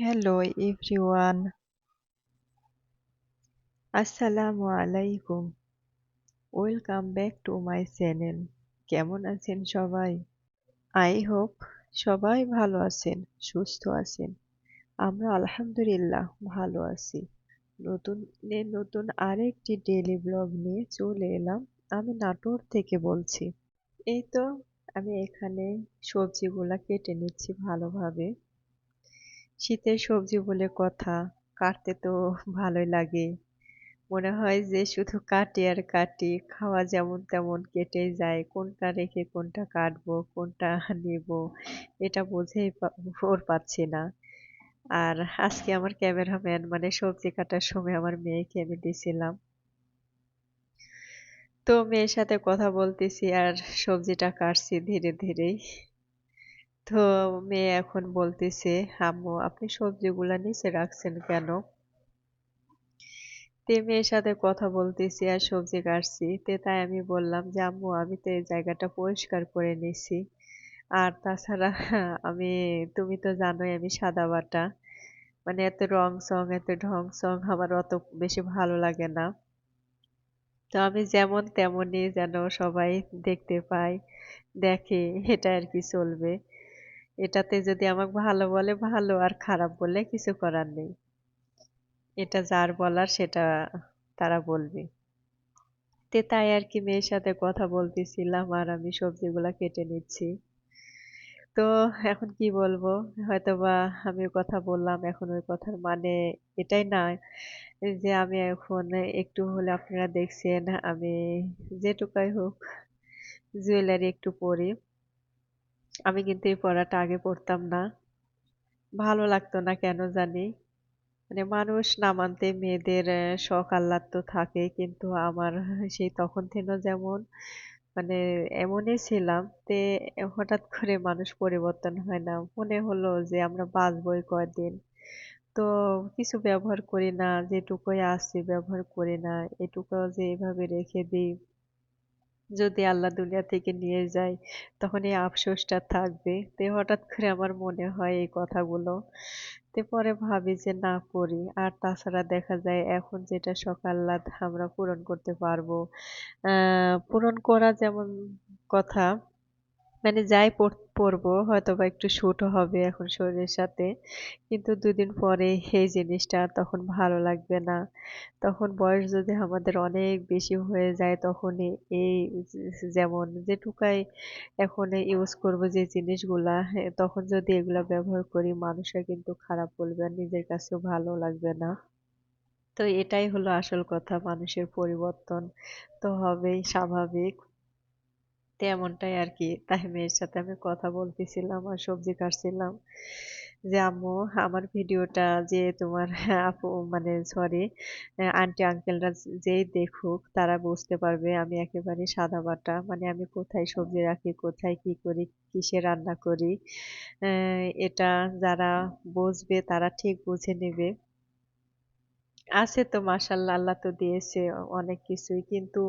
Hello everyone, আসসালামু আলাইকুম welcome back to my channel কেমন আছেন সবাই? আই হোপ সবাই ভালো আছেন সুস্থ আছেন। আমরা আলহামদুলিল্লাহ ভালো আছি। নতুন নতুন আরেকটি ডেলি ব্লগ নিয়ে চলে এলাম। আমি নাটোর থেকে বলছি। এই তো আমি এখানে সবজিগুলা কেটে নিচ্ছি ভালোভাবে। শীতের সবজি বলে কথা, কাটতে তো ভালোই লাগে। মনে হয় যে শুধু কাটি আর কাটি, খাওয়া যেমন তেমন কেটে যায়, কোনটা রেখে কোনটা কাটবো, কোনটা নেব, এটা বুঝেই ওর পাচ্ছি না। আর আজকে আমার ক্যামেরাম্যান মানে সবজি কাটার সময় আমার মেয়েকে আমি দিছিলাম। তো মেয়ের সাথে কথা বলতেছি আর সবজিটা কাটছি ধীরে ধীরেই। তো মেয়ে এখন বলতেছে, আম্মু, আপনি সবজিগুলা নিচে রাখছেন কেন? তে মেয়ের সাথে কথা বলতেছি আর সবজি কাটছি। তে তাই আমি বললাম যে, আম্মু, আমি তো এই জায়গাটা পরিষ্কার করে নিছি। আর তাছাড়া আমি, তুমি তো জানোই আমি সাদা বাটা। মানে এত রং সং এত ঢং সং আমার অত বেশি ভালো লাগে না। তো আমি যেমন তেমনই যেন সবাই দেখতে পায় দেখে, এটা আর কি চলবে। এটাতে যদি আমাকে ভালো বলে, ভালো। আর খারাপ বলে কিছু করার নেই। এটা যার বলার, সেটা তারা বলবে। তে তাই আর কি মেয়ের সাথে কথা বলতেছিলাম আর আমি সবজিগুলা কেটে নিচ্ছি। তো এখন কি বলব? হয়তো বা আমি কথা বললাম, এখন ওই কথার মানে এটাই না। যে আমি এখন একটু হলে আপনারা দেখছেন, আমি যেটুকাই হোক, জুয়েলারি একটু পরি। আমি কিন্তু এই পড়াটা আগে পড়তাম না। ভালো লাগতো না কেন জানি? মানে মানুষ না মানতে মেয়েদের শখ, আহ্লাদ তো থাকে, কিন্তু আমার সেই তখন থেকে যেমন মানে এমনই ছিলাম তে হঠাৎ করে মানুষ পরিবর্তন হয় না। মনে হলো যে আমরা বাঁচবই কয়দিন। তো কিছু ব্যবহার করি না, যেটুকুই আছে ব্যবহার করি না এটুকু যে এভাবে রেখে দিই যদি আল্লাহ দুনিয়া থেকে নিয়ে যায়, তখন এই আফসোসটা থাকবে। তো হঠাৎ করে আমার মনে হয় এই কথাগুলো। তো পরে ভাবি যে না করি। আর তাছাড়া দেখা যায় এখন যেটা সকাল্লাদ আমরা পূরণ করতে পারব। আহ, পূরণ করা যেমন কথা মানে যাই পরবো হয়তো বা একটু শুটও হবে এখন শরীরের সাথে। কিন্তু দুদিন পরে এই জিনিসটা তখন ভালো লাগবে না। তখন বয়স যদি আমাদের অনেক বেশি হয়ে যায়, তখন এই যেমন যেটুকাই এখন ইউজ করব যে জিনিসগুলা তখন যদি এগুলা ব্যবহার করি, মানুষরা কিন্তু খারাপ বলবে আর নিজের কাছেও ভালো লাগবে না। তো এটাই হলো আসল কথা, মানুষের পরিবর্তন তো হবেই, স্বাভাবিক। তেমনটাই আর কি তাই মেয়ের সাথে আমি কথা বলতেছিলাম আর সবজি কাটছিলাম। যে, আম্মু, আমার ভিডিওটা যে, তোমার আপু মানে সরি আন্টি আঙ্কেলরা যেই দেখুক, তারা বুঝতে পারবে আমি একেবারে সাদা বাটা। মানে আমি কোথায় সবজি রাখি, কোথায় কি করি, কিসে রান্না করি এটা যারা বুঝবে, তারা ঠিক বুঝে নেবে। আছে তো মাশাল্লাহ, আল্লাহ তো দিয়েছে অনেক কিছুই। কিন্তু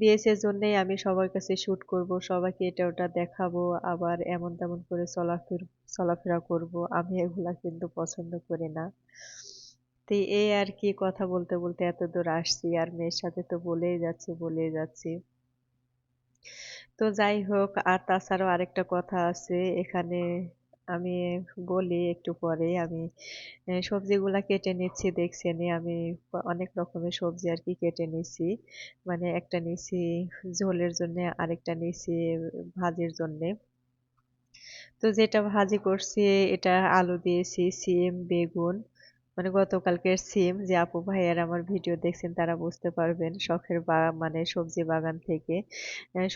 দিয়েছে জন্যই আমি সবার কাছে শুট করব, সবাইকে এটা ওটা দেখাবো, আবার এমন তেমন করে চলাফের, চলাফেরা করব। আমি এগুলা কিন্তু পছন্দ করি না। তো এই আর কি কথা বলতে বলতে এত দূর আসছি, আর মেয়ের সাথে তো বলেই যাচ্ছি বলেই যাচ্ছি। তো যাই হোক, আর তাছাড়াও আরেকটা কথা আছে, এখানে আমি বলি একটু পরে, আমি সবজিগুলা কেটে নিচ্ছি দেখছেনই আমি অনেক রকমের সবজি আর কি কেটে নিছি মানে একটা নিছি ঝোলের জন্য, আরেকটা নিছি ভাজির জন্যে। তো যেটা ভাজি করছি, এটা আলু দিয়েছি, সিম, বেগুন। মানে গতকালকের সিম, যে আপু ভাইয়ার আমার ভিডিও দেখছেন, তারা বুঝতে পারবেন শখের বা মানে সবজি বাগান থেকে।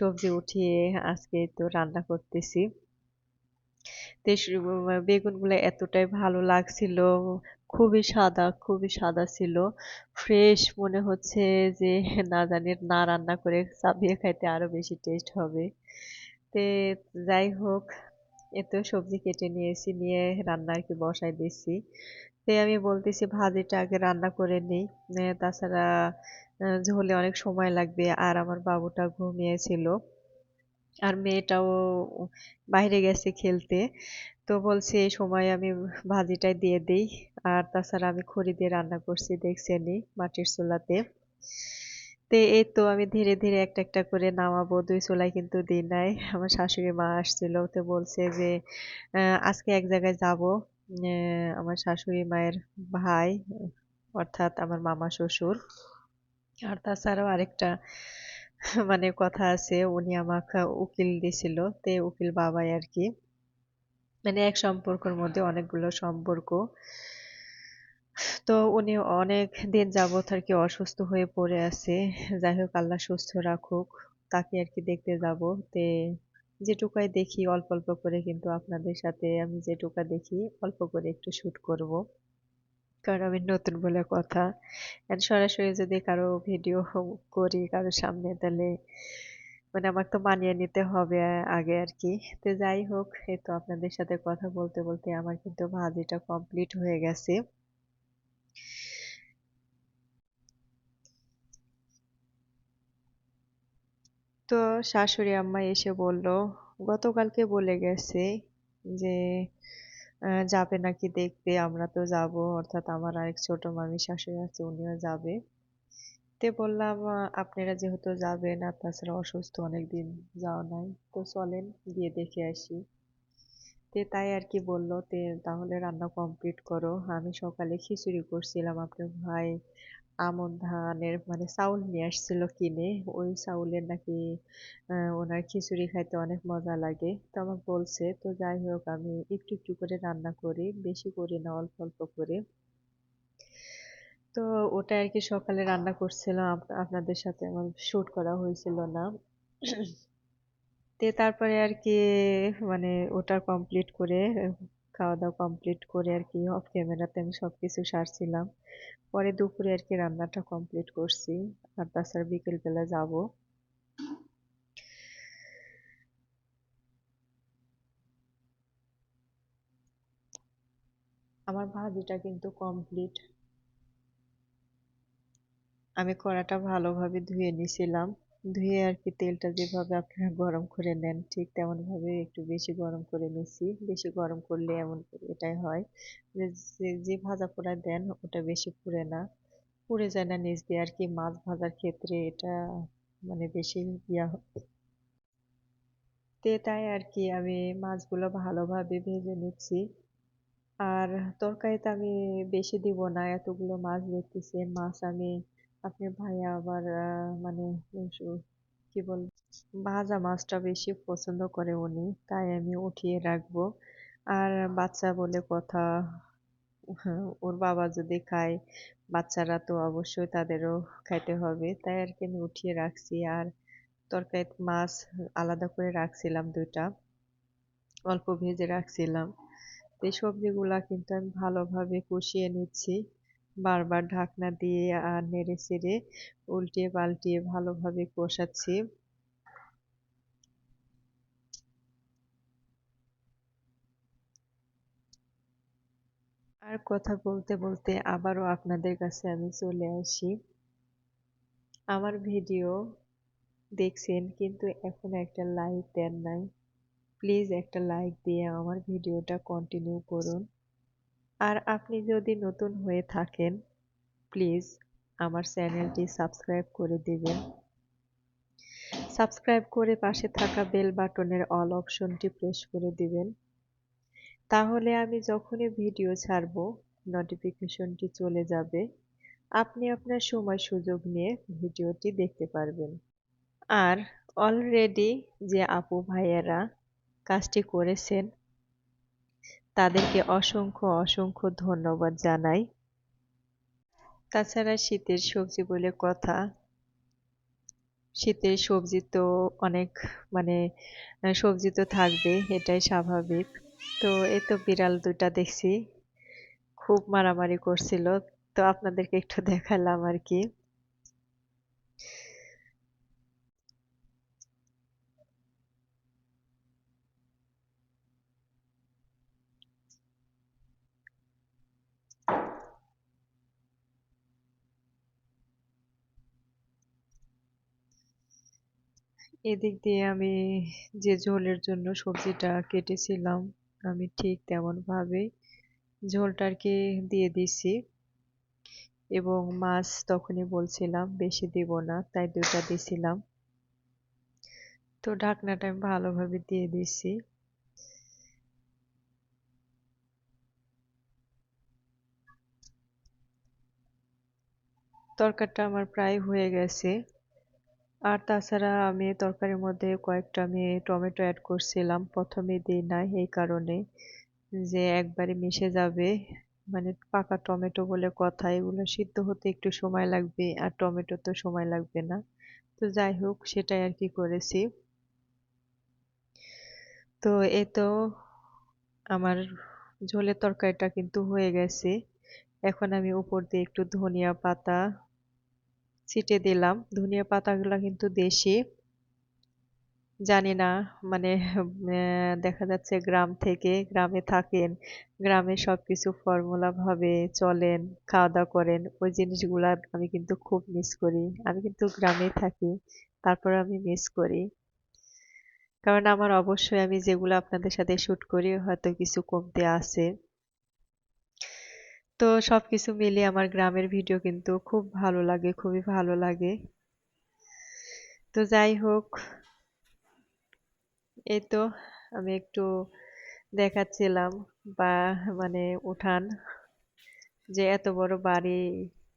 সবজি উঠিয়ে আজকে তো রান্না করতেছি। বেগুনগুলো এতটাই ভালো লাগছিল, খুবই সাদা খুবই সাদা ছিল। ফ্রেশ মনে হচ্ছে যে, না জানি, না রান্না করে চাপিয়ে খাইতে আরও বেশি টেস্ট হবে। তে যাই হোক, এতো সবজি কেটে নিয়েছি, নিয়ে রান্না আর কি বসাই দিচ্ছি তে আমি বলতেছি ভাজিটা আগে রান্না করে নিই তাছাড়া ঝোলে অনেক সময় লাগবে, আর আমার বাবুটা ঘুমিয়েছিল। আর মেয়েটাও বাইরে গেছে খেলতে। তো বলছি, এই সময় আমি ভাজিটাই দিয়ে দিই। আর তাছাড়া আমি খড়ি দিয়ে রান্না করছি দেখছেনই মাটির চুলাতে। তো এই তো আমি ধীরে ধীরে একটা একটা করে নামাবো, দুই চুলাই কিন্তু দিই নাই। আমার শাশুড়ি মা আসছিল, তো বলছে যে আজকে এক জায়গায় যাব। আমার শাশুড়ি মায়ের ভাই, অর্থাৎ আমার মামা শ্বশুর। আর তাছাড়াও আরেকটা মানে কথা আছে, উনি আমাকে উকিল দিছিল, তে উকিল বাবাই আর কি মানে এক সম্পর্কের মধ্যে অনেকগুলো সম্পর্ক। তো উনি অনেক দিন যাবত আর কি অসুস্থ হয়ে পড়ে আছে। যাই হোক, আল্লাহ সুস্থ রাখুক। তাকে আর কি দেখতে যাব। তে যেটুকাই দেখি, অল্প অল্প করে কিন্তু আপনাদের সাথে আমি যেটুকা দেখি, অল্প করে একটু শ্যুট করব। কারণ আমি নতুন বলে কথা। সরাসরি যদি কারও ভিডিও করি কারও সামনে, তাহলে মানে আমার তো মানিয়ে নিতে হবে আগে আর কি। তো যাই হোক, এই তো আপনাদের সাথে কথা বলতে বলতে আমার কিন্তু ভাজিটা কমপ্লিট হয়ে গেছে। তো শাশুড়ি আম্মা এসে বলল, গতকালকে বলে গেছে যে যাবে নাকি দেখতে আমরা তো যাব। অর্থাৎ আমার আরেক ছোট মামি শাশুড়ি আছে, উনিও যাবে। তে বললাম আপনারা যেহেতু যাবেন, আর তাছাড়া অসুস্থ অনেকদিন যাওয়া নাই, তো চলেন গিয়ে দেখে আসি। তে তাই আর কি বলল, তে তাহলে রান্না কমপ্লিট করো। আমি সকালে খিচুড়ি করছিলাম, আপনার ভাই আমন ধানের মানে চাউল নিয়ে আসছিল কিনে, ওই চাউলের নাকি ওনার খিচুড়ি খাইতে অনেক মজা লাগে। তো আমাকে বলছে, তো যাই হোক, আমি একটু একটু করে রান্না করি, বেশি করি না, অল্প অল্প করে। তো ওটা আর কি সকালে রান্না করছিলাম আপনাদের সাথে আমার শ্যুট করা হয়েছিল না। তে তারপরে আর কি মানে ওটা কমপ্লিট করে খাওয়া দাওয়া কমপ্লিট করে আর কি অফ ক্যামেরাতে আমি সব কিছু সারছিলাম। পরে দুপুরে আর কি রান্নাটা কমপ্লিট করছি আর তাছাড়া বিকেলবেলা যাব। আমার ভাজিটা কিন্তু কমপ্লিট আমি কড়াটা ভালোভাবে ধুয়ে নিছিলাম। ধুয়ে আর কি তেলটা যেভাবে আপনারা গরম করে নেন, ঠিক তেমনভাবে একটু বেশি গরম করে নিছি। বেশি গরম করলে এমন এটাই হয় যে যে ভাজা পোড়া দেন ওটা বেশি পুড়ে না। পুড়ে যায় না নিচ দিয়ে আর কি, মাছ ভাজার ক্ষেত্রে এটা মানে বেশি ইয়া তে তাই আর কি আমি মাছগুলো ভালোভাবে ভেজে নিচ্ছি। আর তরকারিতে আমি বেশি দিব না, এতগুলো মাছ দেখতেছি মাছ আমি আপনার ভাইয়া আবার মানে কি বল, ভাজা মাছটা বেশি পছন্দ করে উনি, তাই আমি উঠিয়ে রাখব। আর বাচ্চা বলে কথা, ওর বাবা যদি খায়, বাচ্চারা তো অবশ্যই তাদেরও খাইতে হবে, তাই আর কি আমি উঠিয়ে রাখছি। আর তরকারি, মাছ আলাদা করে রাখছিলাম দুইটা, অল্প ভেজে রাখছিলাম। এই সবজিগুলা কিন্তু আমি ভালোভাবে কষিয়ে নিচ্ছি। বারবার ঢাকনা দিয়ে আর নেড়ে চেড়ে উল্টিয়ে পাল্টিয়ে ভালোভাবে কষাচ্ছি। আর কথা বলতে বলতে আবারও আপনাদের কাছে আমি চলে আসি। আমার ভিডিও দেখছেন কিন্তু এখন একটা লাইক দেন নাই। প্লিজ একটা লাইক দিয়ে আমার ভিডিওটা কন্টিনিউ করুন। আর আপনি যদি নতুন হয়ে থাকেন প্লিজ আমার চ্যানেলটি সাবস্ক্রাইব করে দেবেন। সাবস্ক্রাইব করে পাশে থাকা বেল বাটনের অল অপশনটি প্রেস করে দিবেন। তাহলে আমি যখনই ভিডিও ছাড়ব নোটিফিকেশনটি চলে যাবে। আপনি আপনার সময় সুযোগ নিয়ে ভিডিওটি দেখতে পারবেন। আর অলরেডি যে আপু ভাইয়েরা কাজটি করেছেন তাদেরকে অসংখ্য অসংখ্য ধন্যবাদ জানাই। তাছাড়া শীতের সবজি বলে কথা। শীতের সবজি তো অনেক মানে সবজি তো থাকবে, এটাই স্বাভাবিক। তো এই তো বিড়াল দুটা দেখছি, খুব মারামারি করছিল। তো আপনাদেরকে একটু দেখালাম আর কি। এদিক দিয়ে আমি যে ঝোলের জন্য সবজিটা কেটেছিলাম, আমি ঠিক তেমনভাবেই ঝোলটা আর কি দিয়ে দিছি। এবং মাছ তখনই বলছিলাম, বেশি দিব না, তাই দুটা দিছিলাম। তো ঢাকনাটা আমি ভালোভাবে দিয়ে দিছি। তরকারিটা আমার প্রায় হয়ে গেছে। আর তাছাড়া আমি তরকারির মধ্যে কয়েকটা আমি টমেটো অ্যাড করছিলাম। প্রথমে দিই নাই এই কারণে যে একবারে মিশে যাবে। মানে পাকা টমেটো বলে কথা, এগুলো সিদ্ধ হতে একটু সময় লাগবে আর টমেটো তো সময় লাগবে না। তো যাই হোক, সেটাই আর কি করেছি। তো এই তো আমার ঝোলের তরকারিটা কিন্তু হয়ে গেছে। এখন আমি উপর দিয়ে একটু ধনিয়া পাতা ছিটে দিলাম। ধনিয়া পাতাগুলো কিন্তু দেশি। জানি না মানে দেখা যাচ্ছে গ্রাম থেকে গ্রামে থাকেন, গ্রামে সব কিছু ফর্মুলা ভাবে চলেন খাওয়া দাওয়া করেন, ওই জিনিসগুলা আমি কিন্তু খুব মিস করি। আমি কিন্তু গ্রামেই থাকি, তারপর আমি মিস করি। কারণ আমার অবশ্যই আমি যেগুলো আপনাদের সাথে শ্যুট করি, হয়তো কিছু কমতে আছে। তো সবকিছু মিলিয়ে আমার গ্রামের ভিডিও কিন্তু খুব ভালো লাগে, খুবই ভালো লাগে। তো যাই হোক, এই তো আমি একটু দেখাচ্ছিলাম বা মানে উঠান যে এত বড় বাড়ি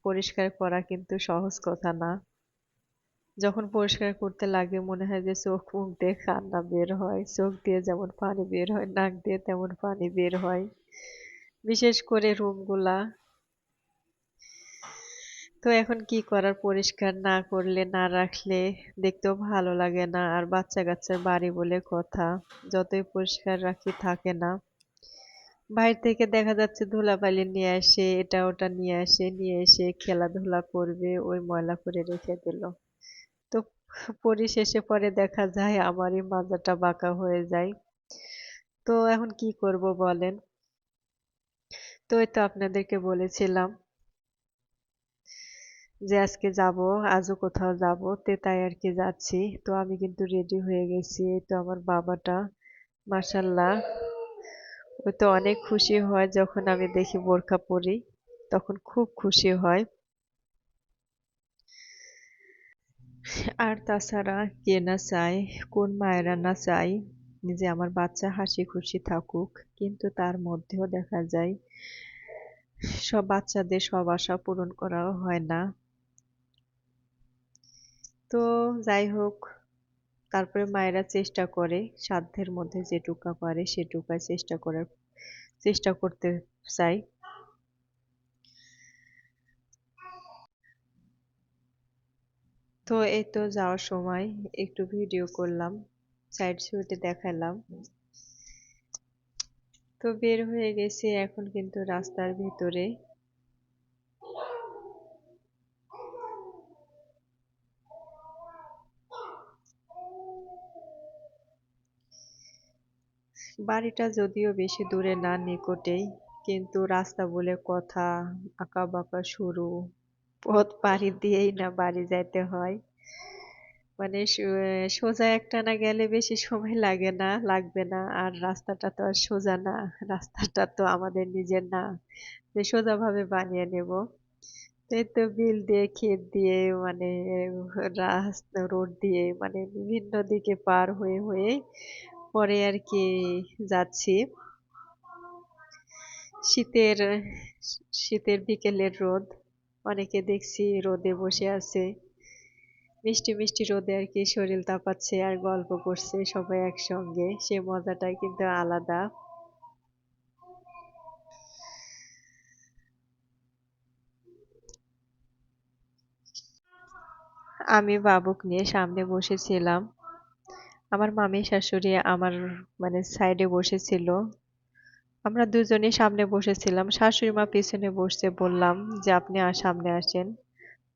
পরিষ্কার করা কিন্তু সহজ কথা না। যখন পরিষ্কার করতে লাগে মনে হয় যে চোখ, মুখ দিয়ে কান্না বের হয়, চোখ দিয়ে যেমন পানি বের হয়, নাক দিয়ে তেমন পানি বের হয়। বিশেষ করে রুমগুলা তো এখন কি করার? পরিষ্কার না করলে, না রাখলে দেখতেও ভালো লাগে না। আর বাচ্চা কাচ্চার বাড়ি বলে কথা, যতই পরিষ্কার রাখি থাকে না। বাইরে থেকে দেখা যাচ্ছে ধুলাবালি নিয়ে আসে, এটা ওটা নিয়ে আসে, নিয়ে এসে খেলাধুলা করবে, ওই ময়লা করে রেখে দিল। তো পরিশেষে পরে দেখা যায়, আমারই মাজাটা বাঁকা হয়ে যায়। তো এখন কি করব বলেন? তো তো আপনাদেরকে বলেছিলাম যে আজকে যাব, আজও কোথাও যাব, তে তাই আর কি যাচ্ছি। তো আমি কিন্তু রেডি হয়ে গেছি তো আমার বাবাটা মাসাল্লাহ ও তো অনেক খুশি হয় যখন আমি দেখি বোরখা পরি, তখন খুব খুশি হয়। আর তাছাড়া কে না চায়, কোন মায়েরা না চায়। যে আমার বাচ্চা হাসি খুশি থাকুক, কিন্তু তার মধ্যেও দেখা যায়, সব বাচ্চাদের সব আশা পূরণ করাও হয় না। তো যাই হোক, তারপরে মায়েরা চেষ্টা করে, সাধ্যের মধ্যে যেটুকা পারে সেটুকা চেষ্টা করার, চেষ্টা করতে চাই। তো এই তো যাওয়ার সময়, একটু ভিডিও করলাম। সাইড শুটে দেখালাম। তো বের হয়ে গেছে এখন কিন্তু রাস্তার ভিতরে। বাড়িটা যদিও বেশি দূরে না, নিকটেই, কিন্তু রাস্তা বলে কথা আঁকা বাঁকা সরু পথ পাড়ি দিয়েই না বাড়ি যাইতে হয়। মানে সোজা একটানা গেলে বেশি সময় লাগে না, লাগবে না। আর রাস্তাটা তো আর সোজা না, রাস্তাটা তো আমাদের নিজের না। যে সোজাভাবে বানিয়ে নেব। এই তো বিল দিয়ে, ক্ষেত দিয়ে মানে রাস্তা, রোড দিয়ে মানে বিভিন্ন দিকে পার হয়ে হয়ে পরে আর কি যাচ্ছি। শীতের শীতের বিকেলের রোদ। অনেকে দেখছি রোদে বসে আছে। মিষ্টি মিষ্টি রোদে আর কি শরীর তাপাচ্ছে আর গল্প করছে সবাই একসঙ্গে। সে মজাটাই কিন্তু আলাদা। আমি বাবুক নিয়ে সামনে বসেছিলাম। আমার মামি শাশুড়ি আমার মানে সাইডে বসেছিল। আমরা দুজনেই সামনে বসেছিলাম। শাশুড়ি মা পিছনে বসতে বললাম যে, আপনি আর সামনে আসেন।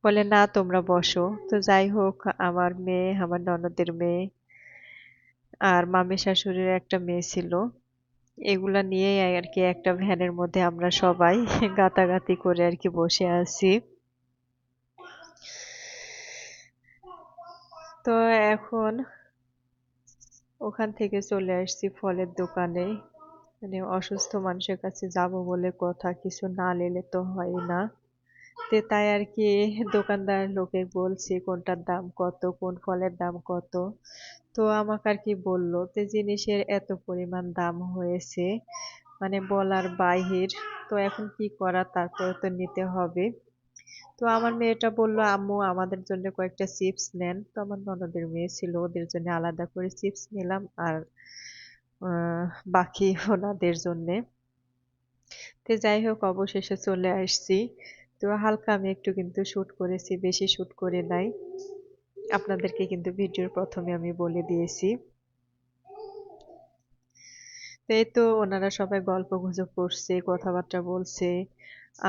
বলে, না, তোমরা বসো। তো যাই হোক, আমার মেয়ে, আমার ননদের মেয়ে আর মামি শাশুড়ির একটা মেয়ে ছিল। এগুলা নিয়েই আর কি একটা ভ্যানের মধ্যে আমরা সবাই গাতাগাতি করে আর কি বসে আছি। তো এখন ওখান থেকে চলে আসছি ফলের দোকানে। মানে অসুস্থ মানুষের কাছে যাব বলে কথা, কিছু না নিলে তো হয় না। তে তাই আর কি দোকানদার লোকে বলছি কোনটার দাম কত, কোন ফলের দাম কত। তো আমাকে আর কি বলল যে জিনিসের এত পরিমাণ দাম হয়েছে মানে বলার বাহির। তো এখন কি করা তারপরে তো নিতে হবে। তো আমার মেয়েটা বলল, আম্মু, আমাদের জন্য কয়েকটা চিপস নেন। তো আমার ননদের মেয়ে ছিল, ওদের জন্য আলাদা করে চিপস নিলাম আর বাকি ওনাদের জন্যে। তো যাই হোক, অবশেষে চলে আসছি। তো হালকা আমি একটু কিন্তু শুট করেছি, বেশি শুট করে নাই। আপনাদেরকে কিন্তু ভিডিওর প্রথমে আমি বলে দিয়েছি। এই তো ওনারা সবাই গল্প গুজব করছে, কথাবার্তা বলছে।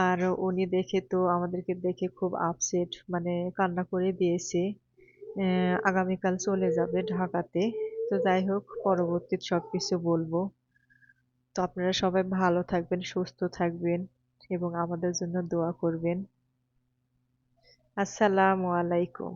আর উনি দেখে তো আমাদেরকে দেখে খুব আপসেট মানে কান্না করে দিয়েছে। আগামীকাল চলে যাবে ঢাকাতে। তো যাই হোক, পরবর্তীতে সবকিছু বলব। তো আপনারা সবাই ভালো থাকবেন, সুস্থ থাকবেন। এবং আমাদের জন্য দোয়া করবেন। আসসালামু আলাইকুম।